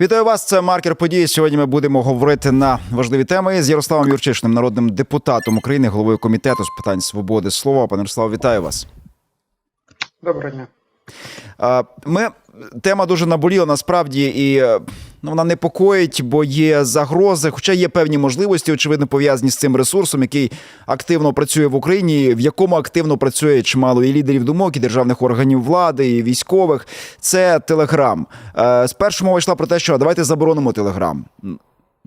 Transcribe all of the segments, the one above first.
Вітаю вас. Це маркер події. Сьогодні ми будемо говорити на важливі теми з Ярославом Юрчишним, народним депутатом України, головою комітету з питань свободи слова. Пане Ярославе, вітаю вас. Доброго дня. Ми тема дуже наболіла насправді, і е, ну, вона непокоїть, бо є загрози, хоча є певні можливості, очевидно, пов'язані з цим ресурсом, який активно працює в Україні, в якому активно працює чимало і лідерів думок, і державних органів влади, і військових. Це Телеграм. Спершу мова йшла про те, що давайте заборонимо Телеграм.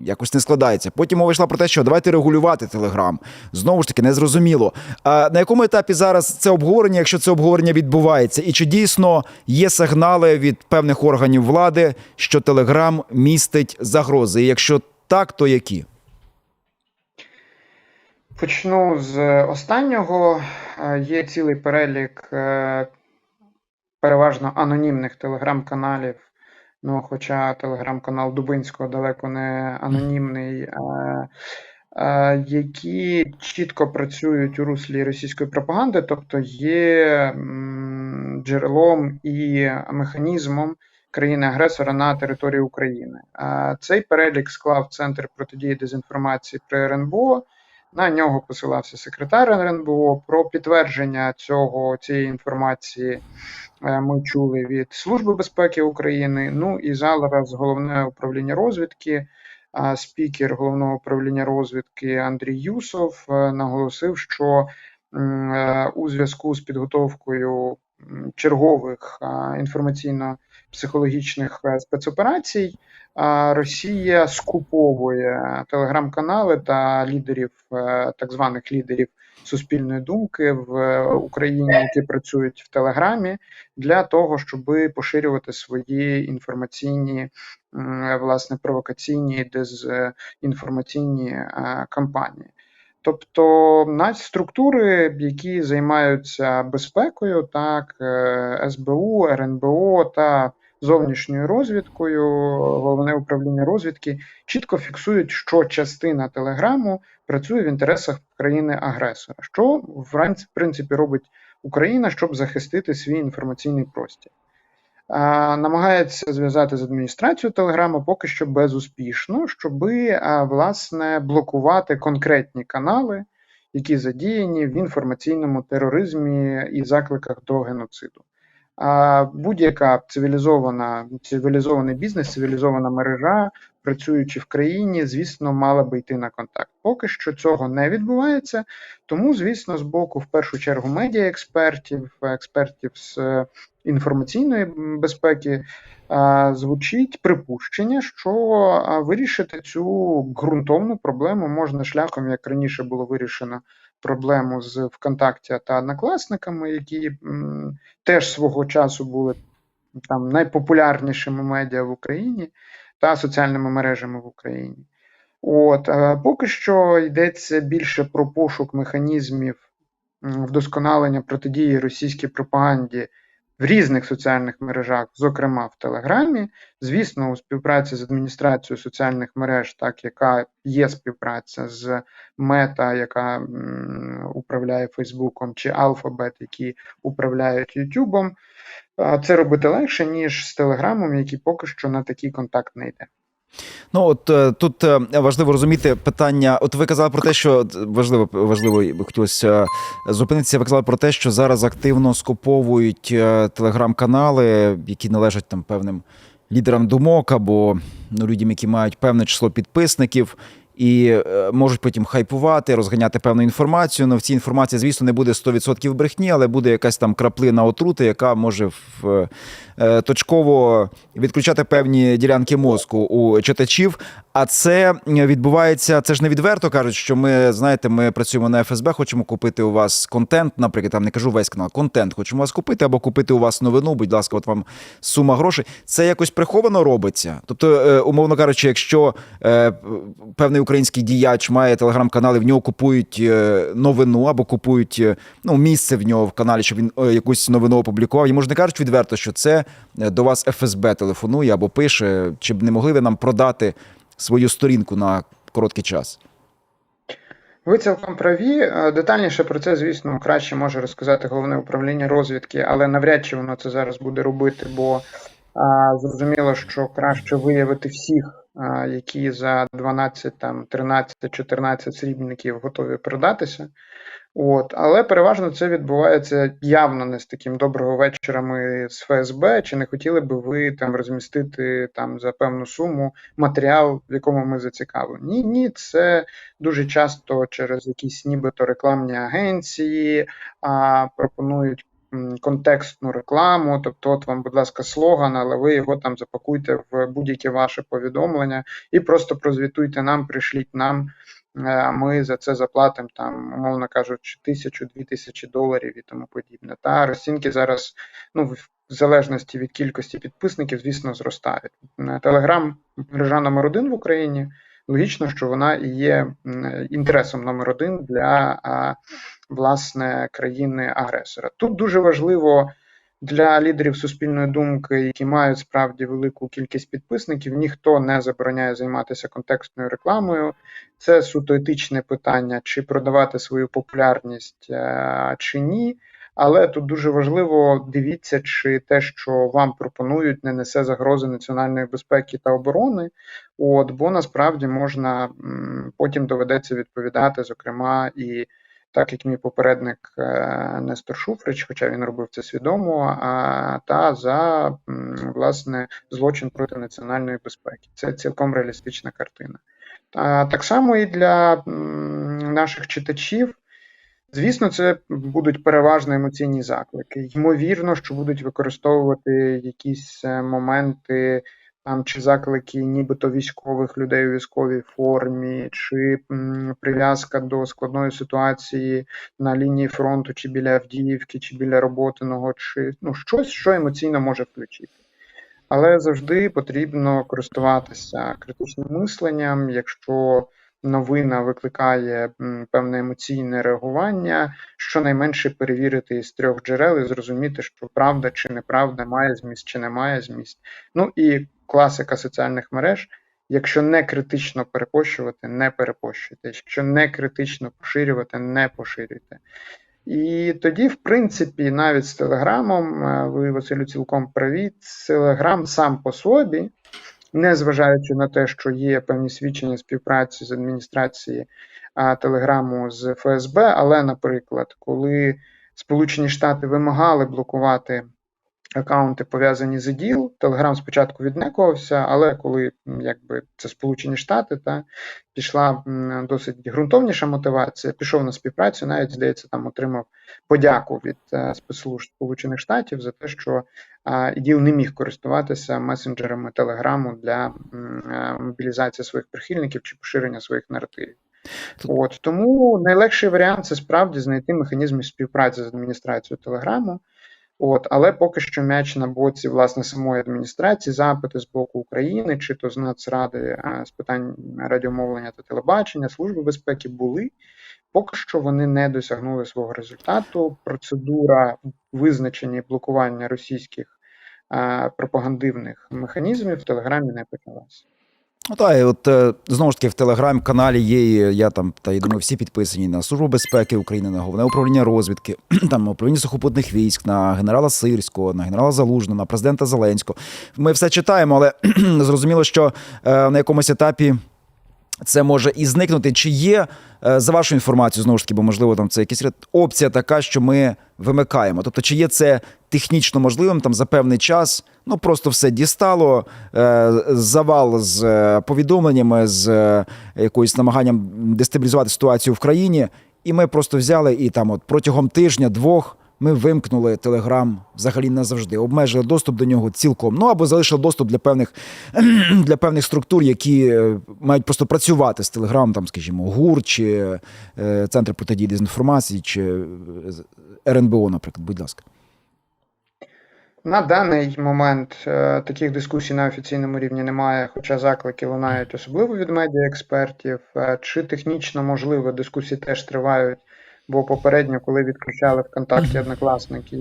Якось не складається. Потім мова йшла про те, що давайте регулювати Телеграм. Знову ж таки, незрозуміло. А на якому етапі зараз це обговорення, якщо це обговорення відбувається? І чи дійсно є сигнали від певних органів влади, що Телеграм містить загрози? І якщо так, то які? Почну з останнього. Е, Є цілий перелік е, переважно анонімних телеграм-каналів. Ну, хоча телеграм-канал Дубинського далеко не анонімний, е, е, які чітко працюють у руслі російської пропаганди, тобто є джерелом і механізмом країни-агресора на території України. Е, Цей перелік склав Центр протидії дезінформації при РНБО. На нього посилався секретар РНБО. Про підтвердження цього цієї інформації е, ми чули від Служби безпеки України. Ну і зараз головне управління розвідки. Спікер головного управління розвідки Андрій Юсов е, наголосив, що е, у зв'язку з підготовкою чергових а, інформаційно-психологічних е, спецоперацій Росія скуповує телеграм-канали та лідерів, е, так званих лідерів суспільної думки в е, Україні, які працюють в Телеграмі, для того, щоб поширювати свої інформаційні, власне, провокаційні дезінформаційні кампанії. Тобто навіть структури, які займаються безпекою, так, СБУ, РНБО та зовнішньою розвідкою, головне управління розвідки чітко фіксують, що частина телеграму працює в інтересах країни-агресора, що в принципі робить Україна, щоб захистити свій інформаційний простір. Намагається зв'язати з адміністрацією Телеграма поки що безуспішно, щоби власне блокувати конкретні канали, які задіяні в інформаційному тероризмі і закликах до геноциду. Будь-яка цивілізована цивілізований бізнес, цивілізована мережа, працюючи в країні, звісно, мала би йти на контакт. Поки що цього не відбувається. Тому, звісно, з боку, в першу чергу, медіаекспертів, експертів з інформаційної безпеки, звучить припущення, що вирішити цю ґрунтовну проблему можна шляхом, як раніше було вирішено проблему з ВКонтакті та однокласниками, які теж свого часу були там найпопулярнішими медіа в Україні та соціальними мережами в Україні. От поки що йдеться більше про пошук механізмів вдосконалення протидії російській пропаганді в різних соціальних мережах, зокрема в Телеграмі. Звісно, у співпраці з адміністрацією соціальних мереж, так яка є співпраця з Мета, яка м, управляє Фейсбуком, чи Алфабет, які управляють Ютубом. Це робити легше, ніж з Телеграмом, який поки що на такий контакт не йде. Ну от е, тут е, важливо розуміти питання. От ви казали про те, що важливо важливо і хотілося е, зупинитися. Ви казали про те, що зараз активно скуповують е, телеграм-канали, які належать там певним лідерам думок або ну, людям, які мають певне число підписників. І е, можуть потім хайпувати, розганяти певну інформацію. Ну, в цій інформації, звісно, не буде 100% брехні, але буде якась там краплина отрути, яка може в, е, точково відключати певні ділянки мозку у читачів. А це відбувається, це ж не відверто кажуть, що ми знаєте, ми працюємо на ФСБ, хочемо купити у вас контент, наприклад, там не кажу весь канал, контент хочемо вас купити або купити у вас новину. Будь ласка, от вам сума грошей. Це якось приховано робиться. Тобто, е, умовно кажучи, якщо е, певний український діяч має телеграм-канал, і в нього купують е, новину або купують ну, місце в нього в каналі, щоб він якусь новину опублікував. Йому ж не кажуть відверто, що це до вас ФСБ телефонує або пише, чи б не могли ви нам продати свою сторінку на короткий час. Ви цілком праві. Е, Детальніше про це, звісно, краще може розказати головне управління розвідки, але навряд чи воно це зараз буде робити, бо А, Зрозуміло, що краще виявити всіх, а, які за 12, там, 13, 14 срібників готові продатися. От, але переважно це відбувається явно не з таким доброго вечора. Ми з ФСБ. Чи не хотіли би ви там розмістити там за певну суму матеріал, в якому ми зацікавлені? Ні, ні, це дуже часто через якісь нібито рекламні агенції а, пропонують контекстну рекламу. Тобто, от вам, будь ласка, слоган, але ви його там запакуйте в будь-яке ваше повідомлення і просто прозвітуйте нам, пришліть нам. Е, Ми за це заплатимо там, умовно кажучи, тисячу-дві тисячі доларів і тому подібне. Та розцінки зараз, ну в залежності від кількості підписників, звісно, зростають. Телеграм мережа номер один в Україні. Логічно, що вона і є інтересом номер один для власне країни-агресора. Тут дуже важливо для лідерів суспільної думки, які мають справді велику кількість підписників, ніхто не забороняє займатися контекстною рекламою. Це суто етичне питання, чи продавати свою популярність е, чи ні. Але тут дуже важливо дивіться, чи те, що вам пропонують, не несе загрози національної безпеки та оборони. От бо насправді можна потім доведеться відповідати, зокрема і так як мій попередник е, Нестор Шуфрич, хоча він робив це свідомо, та за власне злочин проти національної безпеки. Це цілком реалістична картина. Так само і для наших читачів. Звісно, це будуть переважно емоційні заклики. Ймовірно, що будуть використовувати якісь е, моменти там чи заклики, нібито військових людей у військовій формі, чи м, прив'язка до складної ситуації на лінії фронту, чи біля Авдіївки, чи біля Роботиного, чи ну щось, що емоційно може включити. Але завжди потрібно користуватися критичним мисленням, якщо новина викликає певне емоційне реагування, щонайменше перевірити із трьох джерел і зрозуміти, що правда чи неправда, має зміст чи не має зміст. Ну і класика соціальних мереж. Якщо не критично перепощувати, не перепощуйте. Якщо не критично поширювати, не поширюйте. І тоді, в принципі, навіть з Телеграмом, е, ви, Василю, цілком праві, Телеграм сам по собі, незважаючи на те, що є певні свідчення співпраці з адміністрації Телеграму з ФСБ, але, наприклад, коли Сполучені Штати вимагали блокувати акаунти пов'язані з іділ. Телеграм спочатку віднекувався, але коли якби це Сполучені Штати, та пішла досить ґрунтовніша мотивація, пішов на співпрацю, навіть здається, там отримав подяку від е, спецслужб Сполучених Штатів за те, що іділ не міг користуватися месенджерами Телеграму для е, мобілізації своїх прихильників чи поширення своїх наративів. От тому найлегший варіант це справді знайти механізми співпраці з адміністрацією Телеграму. От, але поки що м'яч на боці власне самої адміністрації, запити з боку України, чи то з Нацради з питань радіомовлення та телебачення, служби безпеки були. Поки що вони не досягнули свого результату. Процедура визначення і блокування російських пропагандивних механізмів в Телеграмі не почалася. Ну так, от е, знову ж таки в телеграм-каналі є. Я там та я думаю, всі підписані на Службу безпеки України, на головне управління розвідки, там управління сухопутних військ, на генерала Сирського, на генерала Залужного, на президента Зеленського. Ми все читаємо, але зрозуміло, що е, на якомусь етапі. Це може і зникнути. Чи є е, за вашу інформацію, знову ж таки, бо можливо там це якась опція така, що ми вимикаємо. Тобто, чи є це технічно можливим там за певний час? Ну просто все дістало, е, завал з е, повідомленнями, з якоюсь намаганням дестабілізувати ситуацію в країні, і ми просто взяли і там, от протягом тижня-двох. Ми вимкнули Телеграм взагалі назавжди, обмежили доступ до нього цілком. Ну або залишили доступ для певних для певних структур, які е, мають просто працювати з Телеграм, там, скажімо, ГУР чи е, Центр протидії дезінформації, чи е, РНБО, наприклад, будь ласка. На даний момент таких дискусій на офіційному рівні немає, хоча заклики лунають особливо від медіаекспертів. Е, Чи технічно можливо, дискусії теж тривають, бо попередньо, коли відключали ВКонтакті однокласники,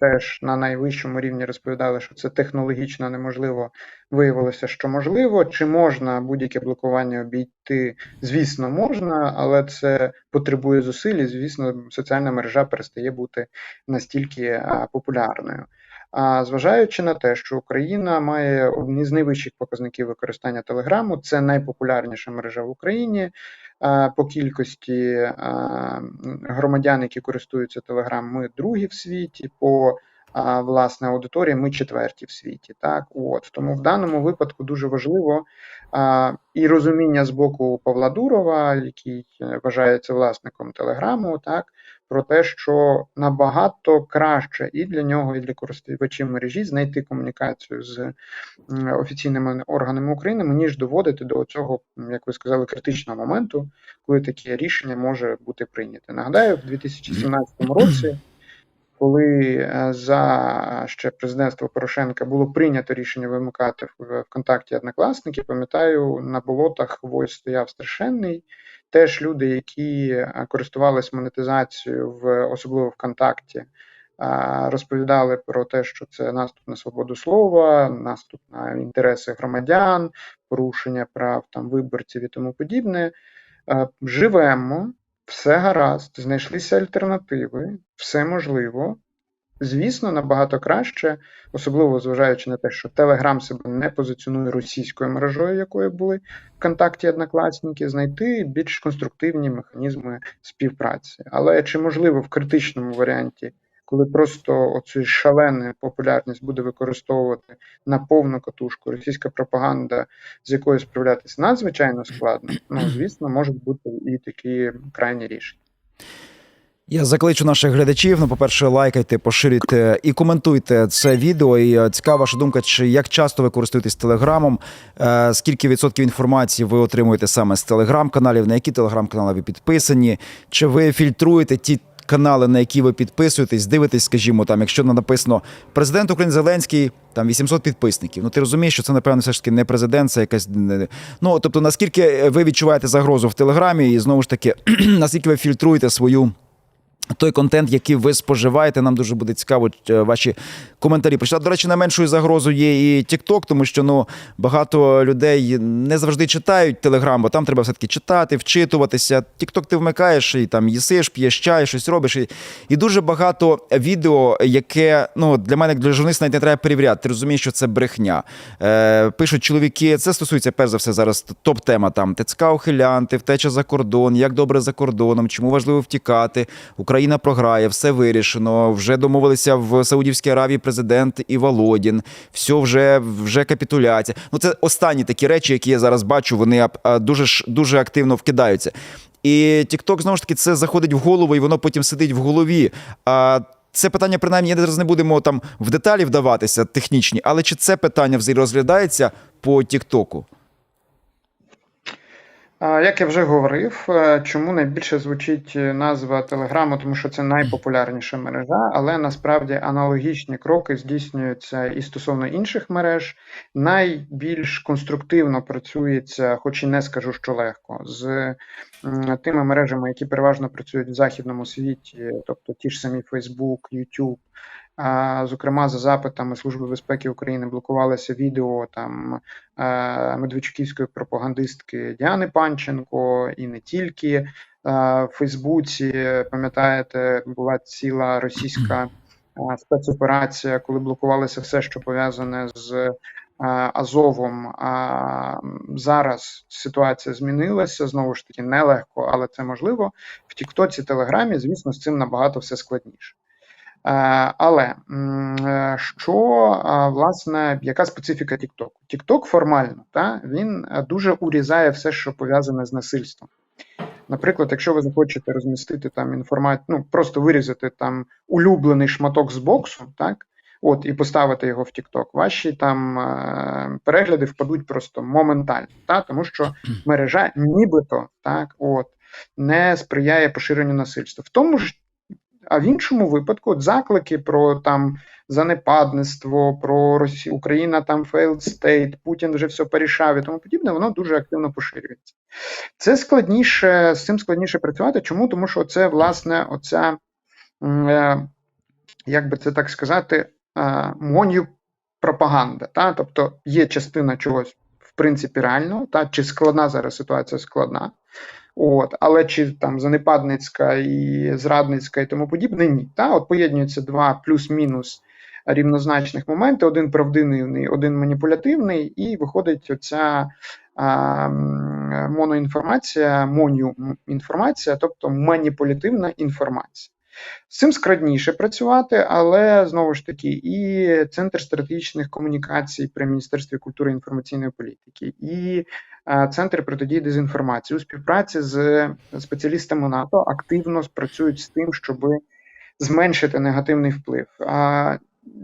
теж на найвищому рівні розповідали, що це технологічно неможливо. Виявилося, що можливо. Чи можна будь-яке блокування обійти? Звісно, можна, але це потребує зусиль, і звісно, соціальна мережа перестає бути настільки е, популярною. А зважаючи на те, що Україна має одні з найвищих показників використання Телеграму, це найпопулярніша мережа в Україні. По кількості громадян, які користуються Телеграм, ми другі в світі. По власне аудиторії ми четверті в світі. Так, от тому в даному випадку дуже важливо і розуміння з боку Павла Дурова, який е, вважається власником Телеграму, так про те, що набагато краще і для нього, і для користувачів мережі знайти комунікацію з офіційними органами України, ніж доводити до цього, як ви сказали, критичного моменту, коли таке рішення може бути прийняте. Нагадаю, в 2017 році. Коли е, за ще президентства Порошенка було прийнято рішення вимикати в ВКонтакті однокласники, пам'ятаю, на болотах вой стояв страшенний. Теж люди, які е, користувалися монетизацією в особливо ВКонтакті, е, розповідали про те, що це наступ на свободу слова, наступ на інтереси громадян, порушення прав там виборців і тому подібне. Е, Живемо, все гаразд, знайшлися альтернативи, все можливо. Звісно, набагато краще, особливо зважаючи на те, що Telegram себе не позиціонує російською мережою, якою були ВКонтакті однокласники, знайти більш конструктивні механізми співпраці. Але чи можливо в критичному варіанті, коли просто оцю шалену популярність буде використовувати на повну катушку російська пропаганда, з якою справлятися надзвичайно складно, ну звісно, можуть бути і такі крайні рішення. Я закличу наших глядачів. Ну, по-перше, лайкайте, поширюйте і коментуйте це відео. І е, цікава ваша думка, чи як часто ви користуєтесь телеграмом? Е, скільки відсотків інформації ви отримуєте саме з телеграм-каналів? На які телеграм-канали ви підписані? Чи ви фільтруєте ті? Канали, на які ви підписуєтесь, дивитесь, скажімо, там, якщо написано президент України Зеленський, там 800 підписників. Ну ти розумієш, що це напевно все ж таки не президент, це якась ну тобто, наскільки ви відчуваєте загрозу в телеграмі, і знову ж таки, наскільки ви фільтруєте свою той контент, який ви споживаєте, нам дуже буде цікаво е, ваші коментарі. Прочитати, до речі, найменшою загрозою є і TikTok, тому що ну багато людей не завжди читають Telegram, бо там треба все таки читати, вчитуватися. TikTok ти вмикаєш і там їсиш, п'єш чай, щось робиш. І, і дуже багато відео, яке ну для мене, як для журналіста, навіть не треба перевіряти. Ти розумієш, що це брехня. Е, пишуть чоловіки. Це стосується перш за все зараз топ-тема. Там ТЦК ухилянти, втеча за кордон, як добре за кордоном, чому важливо втікати. Україна програє, все вирішено. Вже домовилися в Саудівській Аравії президент і Володін. Все вже, вже капітуляція. Ну це останні такі речі, які я зараз бачу. Вони дуже ж дуже активно вкидаються. І TikTok, знову ж таки, це заходить в голову, і воно потім сидить в голові. А це питання, принаймні, зараз не будемо там в деталі вдаватися технічні, але чи це питання взагалі розглядається по Тіктоку? Як я вже говорив, е, чому найбільше звучить е, назва Телеграму, тому що це найпопулярніша мережа, але насправді аналогічні кроки здійснюються і стосовно інших мереж. Найбільш конструктивно працюється, хоч і не скажу, що легко, з тими мережами, які переважно працюють в західному світі, тобто ті ж самі Facebook, YouTube. Зокрема, за запитами Служби безпеки України блокувалося відео там е, медведчуківської пропагандистки Діани Панченко і не тільки. Е, В Фейсбуці, пам'ятаєте, була ціла російська е, спецоперація, коли блокувалося все, що пов'язане з Азовом. А зараз ситуація змінилася. Знову ж таки, нелегко, але це можливо. В Тіктоці, Телеграмі, звісно, з цим набагато все складніше. Е, Але е, що власне, яка специфіка TikTok? TikTok формально та він е, дуже урізає все, що пов'язане з насильством. Наприклад, якщо ви захочете розмістити там інформацію, ну просто вирізати там улюблений шматок з боксу, так, от і поставити його в TikTok, ваші там перегляди впадуть просто моментально, та, тому що мережа нібито так, от не сприяє поширенню насильства. В тому ж а в іншому випадку от заклики про там занепадництво, про Росію, Україна там failed state, Путін вже все порішав і тому подібне, воно дуже активно поширюється. Це складніше, з цим складніше працювати. Чому? Тому що це, власне, оця, е, як би це так сказати, е, моню пропаганда. Та? Тобто є частина чогось, в принципі, реального, та? чи складна зараз ситуація складна. От, але чи там занепадницька і зрадницька і тому подібне, ні. Та? От поєднуються два плюс-мінус рівнозначних моменти: один правдивний, один маніпулятивний, і виходить оця а, моноінформація, моню інформація, тобто маніпулятивна інформація. З цим складніше працювати, але знову ж таки, і Центр стратегічних комунікацій при Міністерстві культури і інформаційної політики, і е, Центр протидії дезінформації у співпраці з спеціалістами НАТО активно працюють з тим, щоб зменшити негативний вплив.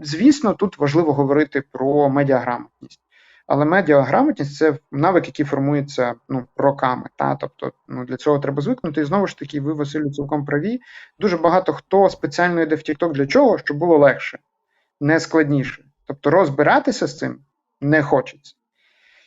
Звісно, тут важливо говорити про медіаграмотність. Але медіаграмотність це навик, який формується ну, роками. Та? Тобто ну, для цього треба звикнути. І знову ж таки, ви, Василю, цілком праві. Дуже багато хто спеціально йде в TikTok для чого? Щоб було легше, не складніше. Тобто розбиратися з цим не хочеться.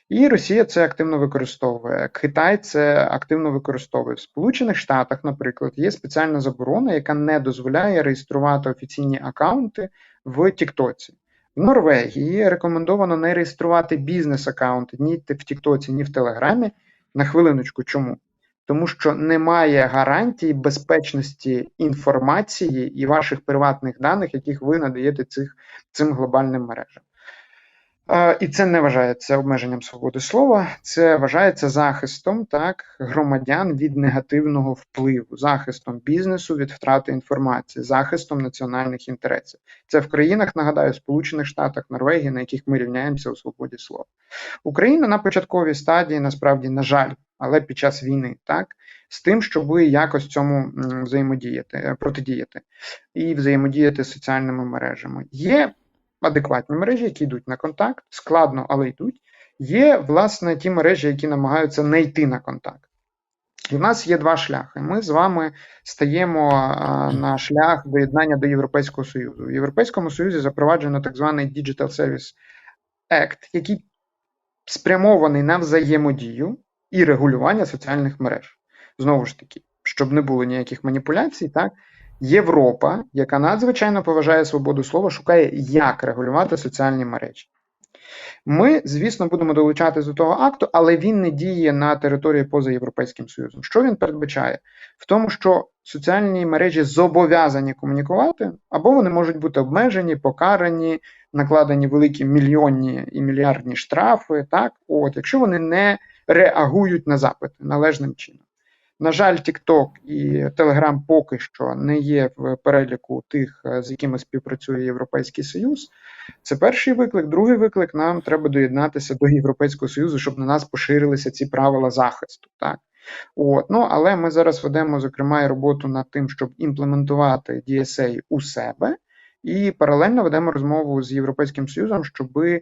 І Росія це активно використовує. Китай це активно використовує. В Сполучених Штатах, наприклад, є спеціальна заборона, яка не дозволяє реєструвати офіційні акаунти в Тіктоці. В Норвегії рекомендовано не реєструвати бізнес-аккаунти ні в Тіктоці, ні в Телеграмі. На хвилиночку, чому? Тому що немає гарантії безпечності інформації і ваших приватних даних, яких ви надаєте цих, цим глобальним мережам. І це не вважається обмеженням свободи слова, це вважається захистом так громадян від негативного впливу, захистом бізнесу від втрати інформації, захистом національних інтересів. Це в країнах, нагадаю, Сполучених Штатах, Норвегії, на яких ми рівняємося у свободі слова. Україна на початковій стадії, насправді, на жаль, але під час війни, так з тим, щоб якось цьому взаємодіяти, е, протидіяти і взаємодіяти з соціальними мережами. Є адекватні мережі, які йдуть на контакт, складно, але йдуть. Є, власне, ті мережі, які намагаються не йти на контакт. І в нас є два шляхи. Ми з вами стаємо на шлях доєднання до Європейського Союзу. В Європейському Союзі запроваджено так званий Digital Service Act, який спрямований на взаємодію і регулювання соціальних мереж. Знову ж таки, щоб не було ніяких маніпуляцій, так Європа, яка надзвичайно поважає свободу слова, шукає, як регулювати соціальні мережі. Ми, звісно, будемо долучатися до того акту, але він не діє на території поза Європейським Союзом. Що він передбачає? В тому, що соціальні мережі зобов'язані комунікувати, або вони можуть бути обмежені, покарані, накладені великі мільйонні і мільярдні штрафи, так, от, якщо вони не реагують на запити належним чином. На жаль, TikTok і Telegram поки що не є в переліку тих, е, з якими співпрацює Європейський Союз. Це перший виклик. Другий виклик нам треба доєднатися до Європейського Союзу, щоб на нас поширилися ці правила захисту. Так? От. Ну, але ми зараз ведемо, зокрема, і роботу над тим, щоб імплементувати DSA у себе, і паралельно ведемо розмову з Європейським Союзом, щоби.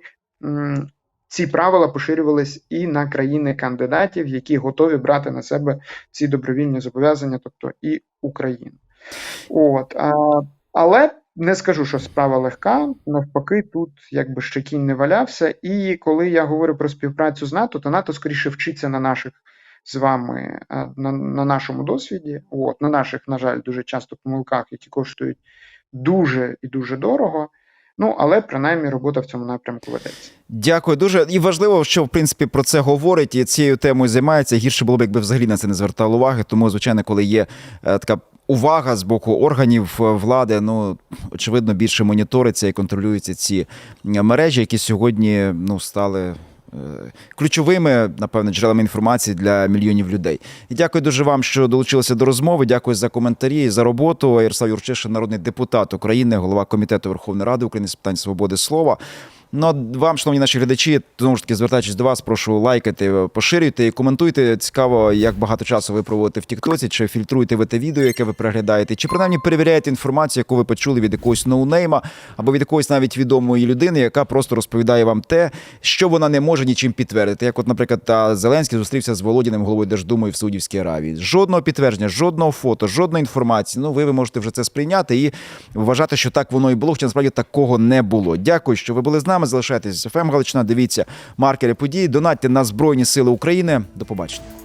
Ці правила поширювались і на країни кандидатів, які готові брати на себе ці добровільні зобов'язання, тобто і Україну. От, а, але не скажу, що справа легка. Навпаки, тут якби ще кінь не валявся. І коли я говорю про співпрацю з НАТО, то НАТО скоріше вчиться на наших з вами на, на нашому досвіді, от, на наших, на жаль, дуже часто помилках, які коштують дуже і дуже дорого. Ну, але принаймні робота в цьому напрямку ведеться. Дякую дуже. І важливо, що в принципі про це говорить і цією темою займається. Гірше було б, якби взагалі на це не звертали уваги. Тому, звичайно, коли є е, така увага з боку органів е, влади, ну очевидно, більше моніториться і контролюються ці е, мережі, які сьогодні ну стали. Е, Ключовими, напевно, джерелами інформації для мільйонів людей. І дякую дуже вам, що долучилися до розмови. Дякую за коментарі, за роботу. Ярослав Юрчишин, народний депутат України, голова комітету Верховної Ради України з питань свободи слова. Ну, вам, шановні наші глядачі, знову ж таки, звертаючись до вас, прошу лайкати, поширюйте і коментуйте. Цікаво, як багато часу ви проводите в Тіктоці, чи фільтруєте ви те відео, яке ви переглядаєте, чи принаймні перевіряєте інформацію, яку ви почули від якогось ноунейма або від якоїсь навіть відомої людини, яка просто розповідає вам те, що вона не може нічим підтвердити. Як, от, наприклад, та Зеленський зустрівся з Володіним головою Держдумою в Саудівській Аравії. Жодного підтвердження, жодного фото, жодної інформації. Ну, ви, ви можете вже це сприйняти і вважати, що так воно і було, хоча насправді такого не було. Дякую, що ви були з нами. Залишайтесь з ФМ Галичина. Дивіться маркери подій. Донатьте на Збройні Сили України. До побачення.